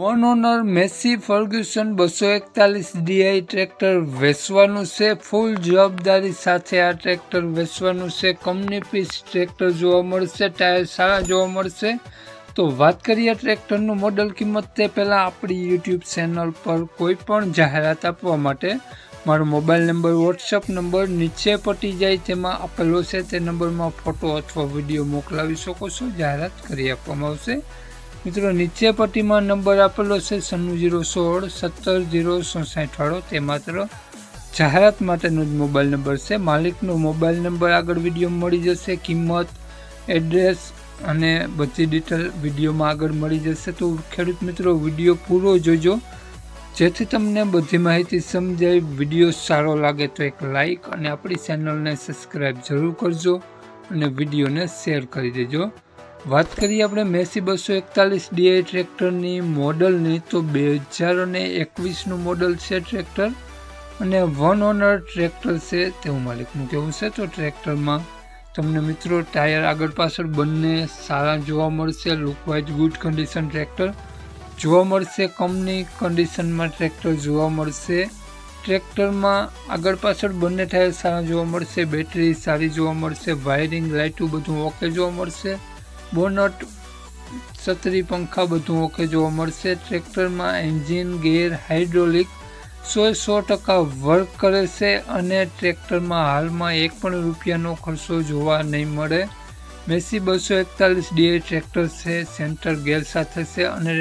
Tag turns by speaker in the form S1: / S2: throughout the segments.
S1: One honour Massey Fergusson બસો એકતાલીસ D I tractor વેચવાનું છે. ફૂલ જવાબદારી સાથે આ ટ્રેક્ટર વેચવાનું છે. કંપની પીસ ટ્રેક્ટર જોવા મળશે, ટાયર સારા જોવા મળશે. તો વાત કરીએ ટ્રેક્ટરનું મોડલ કિંમત તે પહેલાં આપણી યુટ્યુબ ચેનલ પર કોઈ પણ જાહેરાત આપવા માટે. મારો મોબાઈલ નંબર, વોટ્સઅપ નંબર નીચે પટી જાય તેમાં આપેલો છે. તે નંબરમાં ફોટો અથવા વીડિયો મોકલાવી શકો છો. જાહેરાત કરી આપવામાં આવશે. મિત્રો નીચે પટ્ટીમાં નંબર આપેલો છે સન્નું જીરો સોળ સત્તર જીરો વાળો તે માત્ર જાહેરાત માટેનો જ મોબાઈલ નંબર છે. માલિકનો મોબાઈલ નંબર આગળ વીડિયો મળી જશે, કિંમત, એડ્રેસ અને બધી ડિટેલ વિડીયોમાં આગળ મળી જશે. તો ખેડૂત મિત્રો, વીડિયો પૂરો જોજો. જેથી તમને બધી માહિતી સમજાય, વીડિયો સારો લાગે તો એક લાઈક અને આપણી ચેનલને સબસ્ક્રાઈબ જરૂર કરજો અને વિડીયોને શેર કરી દેજો. વાત કરીએ આપણે મેસી બસો એકતાલીસ ડીઆઈ ટ્રેક્ટરની મોડલની, તો બે હજાર અને એકવીસનું મોડલ છે ટ્રેક્ટર અને વન ઓનર ટ્રેક્ટર છે તેવું માલિકનું કહેવું છે. તો ટ્રેક્ટરમાં તમને મિત્રો ટાયર આગળ પાછળ બંને સારા જોવા મળશે, લુકવાઇઝ ગુડ કન્ડિશન ટ્રેક્ટર જોવા મળશે, કંપની કન્ડિશનમાં ટ્રેક્ટર જોવા મળશે. ટ્રેક્ટરમાં આગળ પાછળ બંને ટાયર સારા જોવા મળશે, બેટરી સારી જોવા મળશે, વાયરિંગ, લાઇટું બધું ઓકે જોવા મળશે. બોનટ, છત્રી પંખા બધું ઓકે જોવા મળશે. ટ્રેક્ટરમાં એન્જિન, ગેર હાઇડ્રોલિક સો સો ટકા વર્ક કરે છે અને ટ્રેક્ટરમાં હાલમાં એક પણ રૂપિયાનો ખર્ચો જોવા નહીં મળે. મેસી બસો એકતાલીસ ડીએ ટ્રેક્ટર છે, સેન્ટર ગેર સાથે છે અને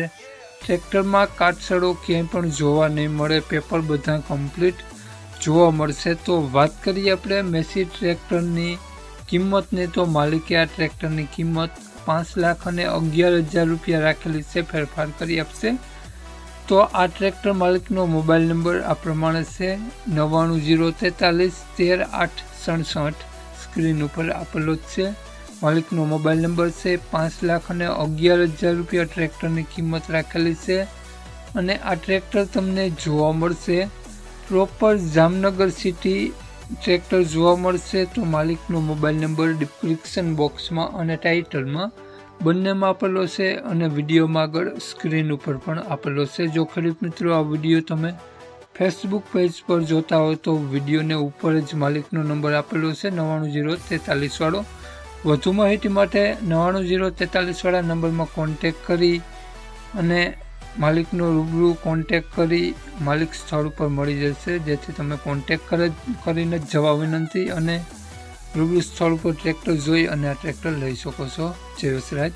S1: ટ્રેક્ટરમાં કાટસડો ક્યાંય પણ જોવા નહીં મળે. પેપર બધા કમ્પ્લીટ જોવા મળશે. તો વાત કરીએ આપણે મેસી ટ્રેક્ટરની કિંમતની. તો માલિકે આ ટ્રેક્ટરની કિંમત પાંચ લાખ અને અગિયાર હજાર રૂપિયા રાખેલી છે, ફેરફાર કરી આપશે. તો આ ટ્રેક્ટર માલિકનો મોબાઈલ નંબર આ પ્રમાણે છે, નવ્વાણું જીરો તેતાલીસ તેર આઠ સડસઠ. સ્ક્રીન ઉપર આપેલો જ છે. માલિકનો મોબાઈલ નંબર છે, પાંચ લાખ અને અગિયાર હજાર રૂપિયા ટ્રેક્ટરની કિંમત રાખેલી છે. અને આ ટ્રેક્ટર તમને જોવા મળશે. પ્રોપર જામનગર સિટી ટ્રેક્ટર જોવા મળશે, તો માલિકનો મોબાઈલ નંબર ડિસ્ક્રિપ્શન બોક્સમાં અને ટાઇટલમાં બંનેમાં આપેલો છે અને વિડીયોમાં આગળ સ્ક્રીન ઉપર પણ આપેલો છે. જો ખરીફ મિત્રો, આ વીડિયો તમે ફેસબુક પેજ પર જોતા હો તો વિડીયોને ઉપર જ માલિકનો નંબર આપેલો છે નવ્વાણું જીરો તેતાલીસવાળો વધુ માહિતી માટે નવ્વાણું જીરો તેતાલીસવાળા નંબરમાં કોન્ટેક કરી અને માલિકનો રૂબરૂ કોન્ટેક કરી માલિક સ્થળ ઉપર મળી જશે, જેથી તમે કોન્ટેક કરીને જવા વિનંતી અને રૂબરૂ સ્થળ ઉપર ટ્રેક્ટર જોઈ અને આ ટ્રેક્ટર લઈ શકો છો જય વસરાજ